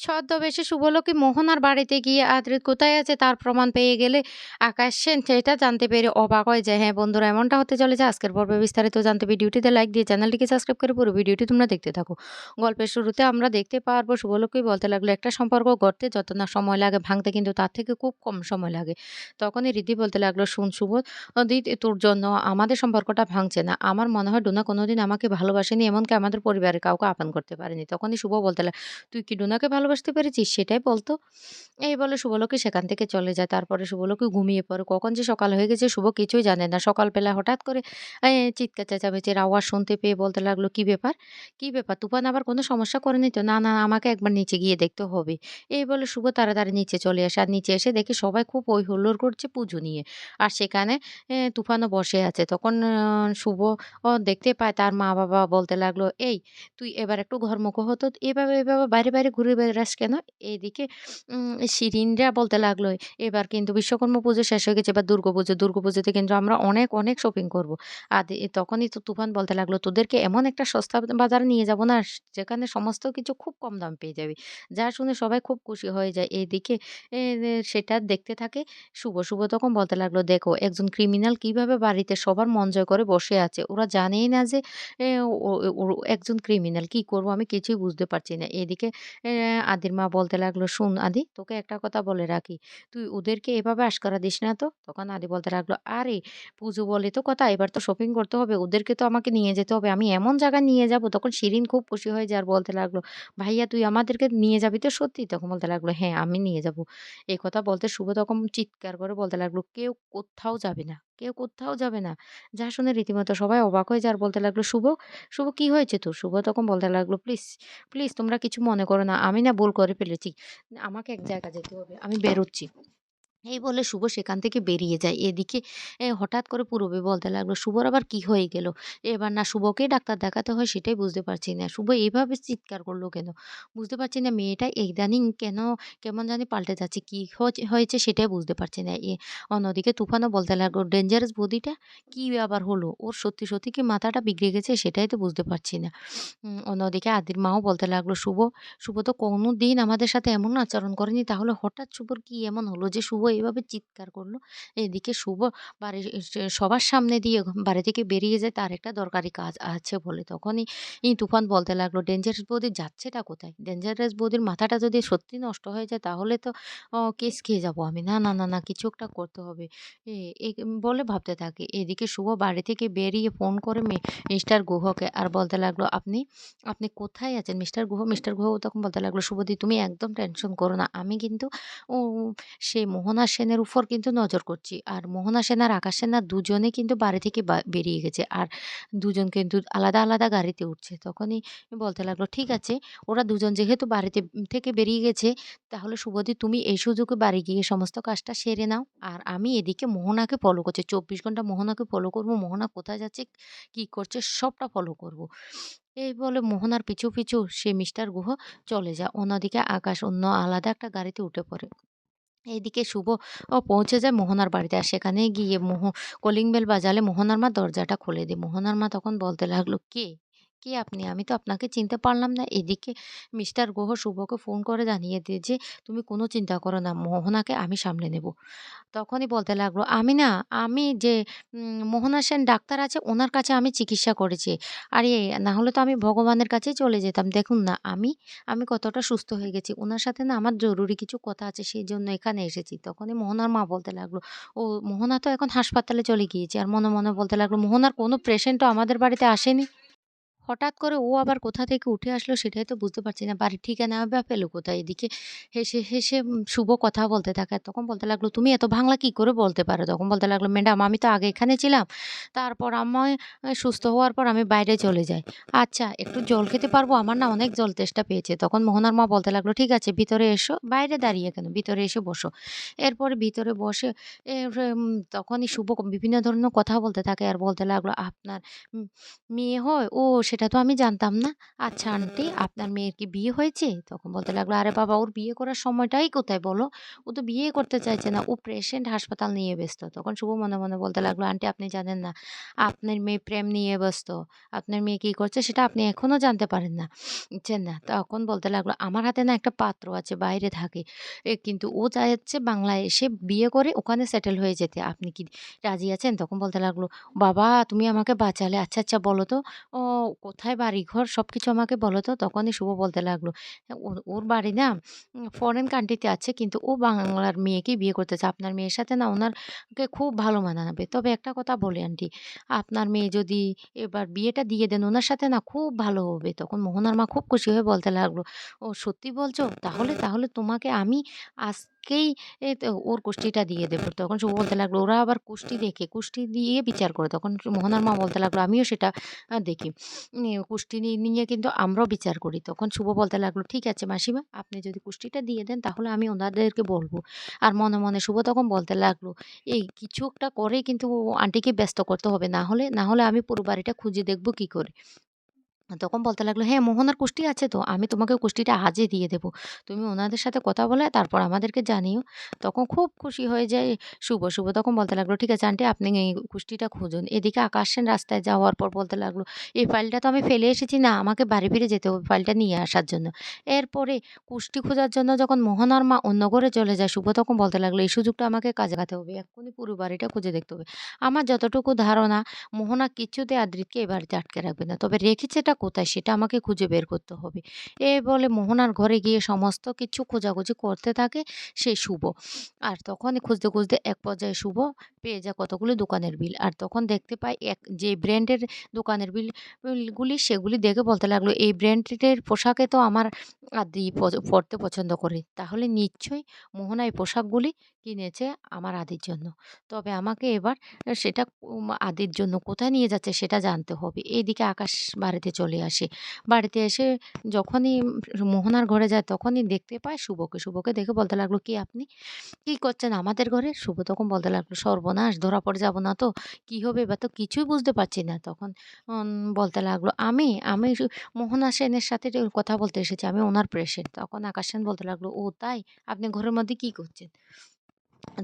ছদ্মবেশে শুভলক্ষ্মী মোহনার বাড়িতে গিয়ে আদ্রিত কোথায় আছে তার প্রমাণ পেয়ে গেলে আকাশ সেন সেটা জানতে পেরে অবাক হয় যে হ্যাঁ বন্ধুরা, এমনটা হতে চলেছে। আজকের পর্বে বিস্তারিত জানতে ভিডিওটিতে লাইক দিয়ে চ্যানেলটিকে সাবস্ক্রাইব করে পুরো ভিডিওটি তোমরা দেখতে থাকো। গল্পের শুরুতে আমরা দেখতে পারব, শুভলক্ষ্মী বলতে লাগল, একটা সম্পর্ক গড়তে যত না সময় লাগে, ভাঙতে কিন্তু তার থেকে খুব কম সময় লাগে। তখনই রিদ্ধি বলতে লাগল, শুন শুভ দি তোর জন্য আমাদের সম্পর্কটা ভাঙছে না। আমার মনে হয় ডোনা কোনোদিন আমাকে ভালোবাসেনি, এমনকি আমাদের পরিবারের কাউকে আপন করতে পারেনি। তখনই শুভ বলতে লাগে তুই কি ডোনাকে ভালোবাসতে পেরেছিস সেটাই বলতো। এই বলে শুভলক্ষ্মী সেখান থেকে চলে যায়। তারপরে শুভলক্ষ্মী ঘুমিয়ে পড়ে। কখন যে সকাল হয়ে গেছে শুভ কিছুই জানে না। সকালবেলা হঠাৎ করে চিৎকার চেঁচামেচির আওয়াজ শুনতে পেয়ে বলতে লাগল কি ব্যাপার? কি ব্যাপার? তুফান আবার কোনো সমস্যা করেনি তো না না আমাকে একবার নিচে গিয়ে দেখতে হবে। এই বলে শুভ তাড়াতাড়ি নিচে চলে আসে। আর নিচে এসে দেখে সবাই খুব ওই হুল্লোড় করছে পুজো নিয়ে। আর সেখানে তুফানও বসে আছে। তখন শুভ দেখতে পায় তার মা বাবা বলতে লাগল এই তুই এবার একটু ঘরমুখো হতো। এভাবে এভাবে বাইরে বাইরে ঘুরে বেড়াস কেন? উম, শিরিনরা বলতে লাগল, এবার কিন্তু বিশ্বকর্মা পুজো শেষ হয়ে গেছে, এবার দুর্গাপুজো দুর্গাপুজোতে কিন্তু আমরা অনেক অনেক শপিং করব। আর তখনই তো তুফান বলতে লাগল, তোদেরকে এমন একটা সস্তা বাজারে নিয়ে যাব না, যেখানে সমস্ত কিছু খুব কম দাম পেয়ে যাবে। যা শুনে সবাই খুব খুশি হয়ে যায়। এদিকে সেটা দেখতে থাকে, শুভ শুভ তখন বলতে লাগল, দেখো, একজন ক্রিমিনাল কীভাবে বাড়িতে সবার মন জয় করে বসে আছে? ওরা জানেই না যে একজন ক্রিমিনাল কি করব আমি কিছুই বুঝতে পারছি না। এদিকে আদির মা বলতে লাগল, শুন আদি, তোকে একটা কথা বলে রাখি। তুই ওদেরকে এভাবে আশকারা দিস না তো? তখন আদি বলতে লাগল, আরে, পুজো বলে তো কথা, এবার তো শপিং করতে হবে, ওদেরকে তো আমাকে নিয়ে যেতে হবে, আমি এমন জায়গায় নিয়ে যাব? তখন শিরিন খুব খুশি হয়ে যায় আর বলতে লাগল, ভাইয়া, তুই আমাদেরকে নিয়ে যাবি তো সত্যি? তখন বলতে লাগল হ্যাঁ আমি নিয়ে যাব। এই কথা বলতে শুভ তখন চিৎকার করে বলতে লাগল, কেউ কোথাও যাবে না। কেউ কোথাও যাবে না। যা শুনে রীতিমতো সবাই অবাক হয়ে যার বলতে লাগল, শুভ শুভ কি হয়েছে তোর? শুভ তখন বলতে লাগল, প্লিজ প্লিজ তোমরা কিছু মনে করো না। আমি না ভুল করে ফেলেছি। আমাকে এক জায়গা যেতে হবে। আমি বেরোচ্ছি। এই বলে শুভ সেখান থেকে বেরিয়ে যায়। এদিকে হঠাৎ করে পূরবী বলতে লাগল, শুভর আবার কি হয়ে গেল? এবার না শুভকেই ডাক্তার দেখাতে হয় সেটাই বুঝতে পারছি না। শুভ এইভাবে চিৎকার করল কেন? বুঝতে পারছি না মেয়েটা ইদানিং কেন, কেমন জানি পাল্টে যাচ্ছে, কি হয়েছে সেটাই বুঝতে পারছি না। এ অন্যদিকে তুফানও বলতে লাগল ডেঞ্জারাস বডিটা? কি আবার হলো? ওর সত্যি সত্যি কি মাথাটা বিগড়ে গেছে সেটাই তো বুঝতে পারছি না। অন্যদিকে আদির মাও বলতে লাগল, শুভ শুভ তো কোনো দিন আমাদের সাথে এমন আচরণ করেনি, তাহলে হঠাৎ শুভর কি এমন হলো যে শুভ এভাবে চিৎকার করল। এদিকে শুভ বাড়ির সবার সামনে দিয়ে বাড়ি থেকে বেরিয়ে যায়, তার একটা দরকারি কাজ আছে বলে তখনই তুফান বলতে লাগল ডেঞ্জারাস বৌদি যাচ্ছেটা কোথায়? ডেঞ্জারাস বৌদির মাথাটা যদি সত্যি নষ্ট হয়ে যায়, তাহলে তো কেস খেয়ে যাব আমি। না না না না, কিছু একটা করতে হবে। বলে ভাবতে থাকে। এদিকে শুভ বাড়ি থেকে বেরিয়ে ফোন করে মিস্টার গুহকে আর বলতে লাগল, আপনি আপনি কোথায় আছেন মিস্টার গুহ? মিস্টার গুহ তখন বলতে লাগল শুভদি তুমি একদম টেনশন করো না। আমি কিন্তু, ও মোহনা সেনের উপর কিন্তু নজর করছি। আর মোহনা সেন আর আকাশ সেনা দুজনে কিন্তু বাড়ি থেকে বেরিয়ে গেছে। আর দুজন কিন্তু আলাদা আলাদা গাড়িতে উঠছে। তখনই বলতে লাগল, ঠিক আছে, ওরা দুজন যেহেতু বাড়িতে থেকে বেরিয়ে গেছে, তাহলে শুভদি তুমি এই সুযোগে বাড়ি গিয়ে সমস্ত কাজটা সেরে নাও। আর আমি এদিকে মোহনাকে ফলো করছি। চব্বিশ ঘণ্টা মোহনাকে ফলো করব। মোহনা কোথায় যাচ্ছে, কি করছে, সবটা ফলো করব। এই বলে মোহনার পিছু পিছু সে মিস্টার গুহ চলে যায়। অন্যদিকে আকাশ অন্য আলাদা একটা গাড়িতে উঠে পড়ে। এইদিকে শুভ, ও পৌঁছে যায় মোহনার বাড়িতে আর সেখানে গিয়ে মোহ, কলিং বেল বাজালে মোহনার মা দরজাটা খুলে দেয়। মোহনার মা তখন বলতে লাগল, কে? কে আপনি? আমি তো আপনাকে চিনতে পারলাম না। এদিকে মিস্টার গুহ শুভকে ফোন করে জানিয়ে দিয়ে যে, তুমি কোনো চিন্তা করো না, মোহনাকে আমি সামলে নেব। তখনই বলতে লাগল, আমি না, আমি যে মোহনা সেন ডাক্তার আছে, ওনার কাছে আমি চিকিৎসা করেছি। আরে, না হলে তো আমি ভগবানের কাছেই চলে যেতাম। দেখুন না, আমি আমি কতটা সুস্থ হয়ে গেছি। ওনার সাথে না আমার জরুরি কিছু কথা আছে সেই জন্য এখানে এসেছি। তখনই মোহনার মা বলতে লাগল, ও, মোহনা তো এখন হাসপাতালে চলে গিয়েছে। আর মনে মনে বলতে লাগল, মোহনার কোনো পেশেন্টও আমাদের বাড়িতে আসেনি? হঠাৎ করে ও আবার কোথা থেকে উঠে আসলো সেটাই তো বুঝতে পারছি না। বাড়ির ঠিকানা বা পেল কোথায়? এদিকে হেসে হেসে শুভ কথা বলতে থাকে। তখন বলতে লাগল তুমি এত বাংলা কি করে বলতে পারো? তখন বলতে লাগল ম্যাডাম আমি তো আগে এখানে ছিলাম। তারপর আমি আহ, সুস্থ হওয়ার পর আমি বাইরে চলে যাই। আচ্ছা একটু জল খেতে পারব? আমার না অনেক জল তেষ্টা পেয়েছে। তখন মোহনার মা বলতে লাগল ঠিক আছে ভিতরে এসো বাইরে দাঁড়িয়ে কেন? ভিতরে এসে বসো। এরপরে ভিতরে বসে তখনই শুভ বিভিন্ন ধরনের কথা বলতে থাকে। আর বলতে লাগল আপনার মেয়ে হয়? ও সেটা সেটা তো আমি জানতাম না। আচ্ছা আন্টি আপনার মেয়ের কি বিয়ে হয়েছে? তখন বলতে লাগল, "আরে বাবা ওর বিয়ে করার সময়টাই কোথায় বলো? ও তো বিয়ে করতে চাইছে না। ও পেশেন্ট হাসপাতাল নিয়ে ব্যস্ত।" তখন শুভ মনে, মনে বলতে লাগল, "আন্টি আপনি জানেন না, আপনার মেয়ে প্রেম নিয়ে ব্যস্ত। আপনার মেয়ে কি করছে সেটা আপনি এখনও জানতে পারেন না বুঝছেন না?" তখন বলতে লাগল, "আমার হাতে না একটা পাত্র আছে বাইরে থাকে। কিন্তু ও চাচ্ছে বাংলায় এসে বিয়ে করে ওখানে সেটেল হয়ে যেতে। আপনি কি রাজি আছেন?" তখন বলতে লাগল, "বাবা তুমি আমাকে বাঁচালে। আচ্ছা, আচ্ছা বলো তো ও কোথায় বাড়িঘর সবকিছু আমাকে বলো তো?" তখনই শুভ বলতে লাগল, "ওর ওর বাড়ি না ফরেন কান্ট্রিতে আছে কিন্তু ও বাংলার মেয়েকেই বিয়ে করতেছে আপনার মেয়ের সাথে না উনারকে খুব ভালো মানাবে। তবে একটা কথা বলি আন্টি, আপনার মেয়ে যদি এবার বিয়েটা দিয়ে দেন ওনার সাথে না খুব ভালো হবে।" তখন মোহনার মা খুব খুশি হয়ে বলতে লাগল, "ও সত্যি বলছো? তাহলে তাহলে তোমাকে আমি আজকেই এ তো ওর কুষ্ঠিটা দিয়ে দেব।" তখন শুভ বলতে লাগল, "ওরা আবার কুষ্ঠি দেখে, কুষ্ঠি দিয়ে বিচার করে।" তখন মোহনার মা বলতে লাগল, "আমিও সেটা দেখি। কুষ্ঠি নিয়ে কিন্তু আমরাও বিচার করি।" তখন শুভ বলতে লাগল, "ঠিক আছে মাসিমা আপনি যদি কুষ্ঠিটা দিয়ে দেন তাহলে আমি ওনাদেরকে বলব আর মনে, মনে শুভ তখন বলতে লাগল, "এই কিছু একটা করে কিন্তু আন্টিকে ব্যস্ত করতে হবে। না হলে না হলে আমি পুরো বাড়িটা খুঁজে দেখব কি করে?" তখন বলতে লাগল, "হ্যাঁ, মোহনার কুষ্টি আছে তো। আমি তোমাকে কুষ্টিটা আজই দিয়ে দেব। তুমি ওনাদের সাথে কথা বলে তারপর আমাদেরকে জানিও।" তখন খুব খুশি হয়ে যায় শুভ। শুভ তখন বলতে লাগল, "ঠিক আছে আন্টি আপনি এই কুষ্টিটা খুঁজুন।" এদিকে আকাশ সেন রাস্তায় যাওয়ার পর বলতে লাগল, "এই ফাইলটা তো আমি ফেলে এসেছি না আমাকে বাড়ি ফিরে যেতে হবে ফাইলটা নিয়ে আসার জন্য।" এরপরে কুষ্টি খোঁজার জন্য যখন মোহনার মা অন্য ঘরে চলে যায় শুভ তখন বলতে লাগল, "এই সুযোগটা আমাকে কাজে লাগাতে হবে। এক্ষুনি পুরো বাড়িটা খুঁজে দেখতে হবে। আমার যতটুকু ধারণা মোহনা কিছুতে আদ্রিতকে এ বাড়িতে আটকে রাখবে না। তবে রেখেছেটা কোথায় সেটা আমাকে খুঁজে বের করতে হবে। এ বলে মোহনার ঘরে গিয়ে সমস্ত কিছু খোঁজাখুঁজি করতে থাকে সেই শুভ। আর তখনই খুঁজতে, খুঁজতে এক পর্যায়ে শুভ পেয়ে যায় কতগুলো দোকানের বিল। আর তখন দেখতে পায় এক যে ব্র্যান্ডের দোকানের বিল বিলগুলি সেগুলি দেখে বলতে লাগল, "এই ব্র্যান্ডের পোশাকে তো আমার আদি পড়তে পছন্দ করে। তাহলে নিশ্চয়ই মোহনা এই পোশাকগুলি কিনেছে আমার আদির জন্য। তবে আমাকে এবার সেটা আদির জন্য কোথায় নিয়ে যাচ্ছে সেটা জানতে হবে।" এইদিকে আকাশ বাড়িতে চলে আসে। বাড়িতে এসে যখনই মোহনার ঘরে যায় তখনই দেখতে পায় শুভকে। শুভকে দেখে বলতে লাগল, "কি আপনি? কি করছেন আমাদের ঘরে?" শুভ তখন বলতে লাগল, "সর্বনাশ! ধরা পড়ে যাব না তো? কি হবে বা তো কিছুই বুঝতে পারছি না।" তখন বলতে লাগল, "আমি? আমি মোহনা সেনের সাথে কথা বলতে এসেছি। আমি ওনার পেশেন্ট।" তখন আকাশ সেন বলতে লাগল, "ও তাই? আপনি ঘরের মধ্যে কি করছেন?"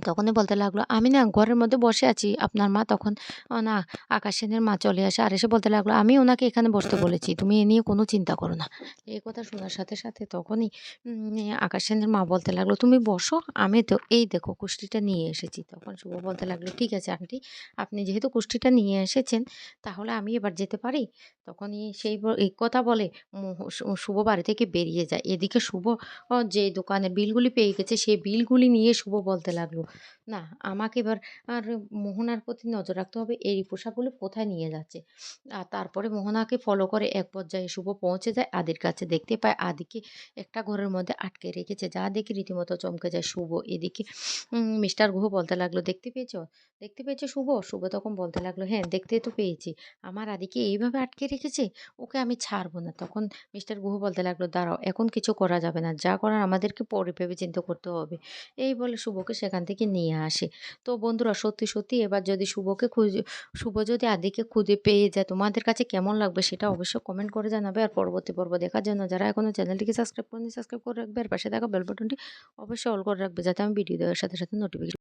তখনই বলতে লাগল, "আমি না ঘরের মধ্যে বসে আছি।" আপনার মা তখন না আকাশ সেনের মা চলে আসে। আর এসে বলতে লাগল, "আমি ওনাকে এখানে বসতে বলেছি। তুমি এ নিয়ে কোনো চিন্তা করো না।" এই কথা শোনার সাথে, সাথে তখনই উম আকাশ সেনের মা বলতে লাগল, "তুমি বসো। আমি তো এই দেখো কুষ্টিটা নিয়ে এসেছি।" তখন শুভ বলতে লাগল, "ঠিক আছে আন্টি। আপনি যেহেতু কুষ্টিটা নিয়ে এসেছেন তাহলে আমি এবার যেতে পারি?" তখনই সেই এই কথা বলে শুভ বাড়ি থেকে বেরিয়ে যায়। এদিকে শুভ যে দোকানের বিলগুলি পেয়ে গেছে সেই বিলগুলি নিয়ে শুভ বলতে লাগল, "না আমাকে এবার আর মোহনার প্রতি নজর রাখতে হবে। এই পোশাকগুলো কোথায় নিয়ে যাচ্ছে?" আর তারপরে মোহনাকে ফলো করে এক পর্যায়ে শুভ পৌঁছে যায় আদির কাছে। দেখতে পায় আদিকে একটা ঘরের মধ্যে আটকে রেখেছে। যা দেখে রীতিমতো চমকে যায় শুভ। এদিকে মিস্টার গুহ বলতে লাগল, "দেখতে পেয়েছ? দেখতে পেয়েছ শুভ?" শুভ তখন বলতে লাগল, "হ্যাঁ, দেখতে তো পেয়েছি। আমার আদিকে এইভাবে আটকে রেখেছে। ওকে আমি ছাড়বো না।" তখন মিস্টার গুহ বলতে লাগল, "দাঁড়াও এখন কিছু করা যাবে না। যা করার আমাদেরকে পরে ভেবে চিন্তা করতে হবে।" এই বলে শুভকে সেখান থেকে নিয়ে আসে। তো বন্ধুরা সত্যি, সত্যি এবার যদি শুভকে খুঁজে শুভ যদি আদিকে খুঁজে পেয়ে যায় তোমাদের কাছে কেমন লাগবে সেটা অবশ্যই কমেন্ট করে জানাবে। আর পরবর্তী পর্ব দেখার জন্য যারা এখনও চ্যানেলটিকে সাবস্ক্রাইব করেনি সাবস্ক্রাইব করে রাখবে। আর পাশে থাকা বেল বাটনটি অবশ্যই অল করে রাখবে যাতে আমি ভিডিও দেওয়ার সাথে, সাথে নোটিফিকেশন